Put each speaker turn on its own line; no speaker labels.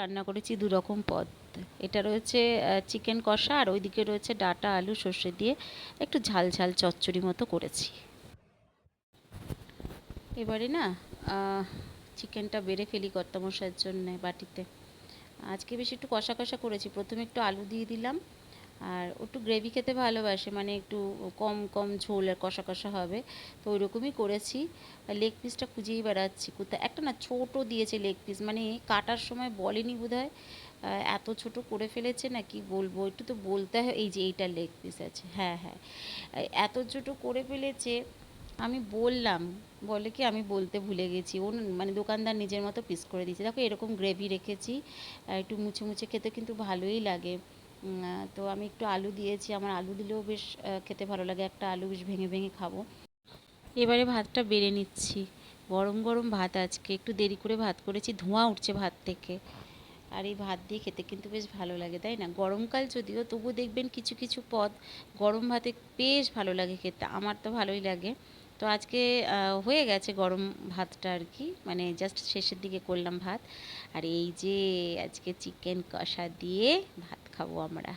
রান্না করেছি দু রকম পদ। এটা রয়েছে চিকেন কষা আর ওইদিকে রয়েছে ডাটা, আলু, সর্ষে দিয়ে একটু ঝাল ঝাল চচ্চড়ি মতো করেছি। এবারে না চিকেনটা বেড়ে ফেলি কর্তামশাইয়ের জন্যে বাটিতে। আজকে বেশি একটু কষা কষা করেছি। প্রথমে একটু আলু দিয়ে দিলাম। আর একটু গ্রেভি খেতে ভালোবাসে মানে একটু কম কম ঝোল আর কষা কষা হবে। তো ওই রকমই করেছি লেগ পিসটা খুঁজেই বেড়াচ্ছি। কোথায়, একটা না ছোটো দিয়েছে লেগ পিস মানে কাটার সময় বলেনি বোধ এত ছোট করে ফেলেছে না কি বলব? একটু তো বলতে হয়, এই যে এইটা লেগ পিস আছে। হ্যাঁ হ্যাঁ। এত ছোটো করে ফেলেছে, আমি বললাম, বলে কি আমি বলতে ভুলে গেছি। ও মানে দোকানদার নিজের মতো পিস করে দিয়েছে। দেখো এরকম গ্রেভি রেখেছি একটু মুছে মুছে খেতে কিন্তু ভালোই লাগে। তো আমি একটু আলু দিয়েছি। আমার আলু দিলেও বেশ খেতে ভালো লাগে। একটা আলু বেশ ভেঙে ভেঙে খাব। এবারে ভাতটা বেড়ে নিচ্ছি। গরম গরম ভাত আজকে। একটু দেরি করে ভাত করেছি। ধোঁয়া উঠছে ভাত থেকে। আর এই ভাত দিয়ে খেতে কিন্তু বেশ ভালো লাগে, তাই না? গরমকাল যদিও তবু দেখবেন কিছু কিছু পদ গরম ভাতে বেশ ভালো লাগে খেতে। আমার তো ভালোই লাগে। তো আজকে হয়ে গেছে গরম ভাতটা আর কি। মানে জাস্ট শেষের দিকে করলাম ভাত। আর এই যে আজকে চিকেন কষা দিয়ে ভাত খাব আমরা।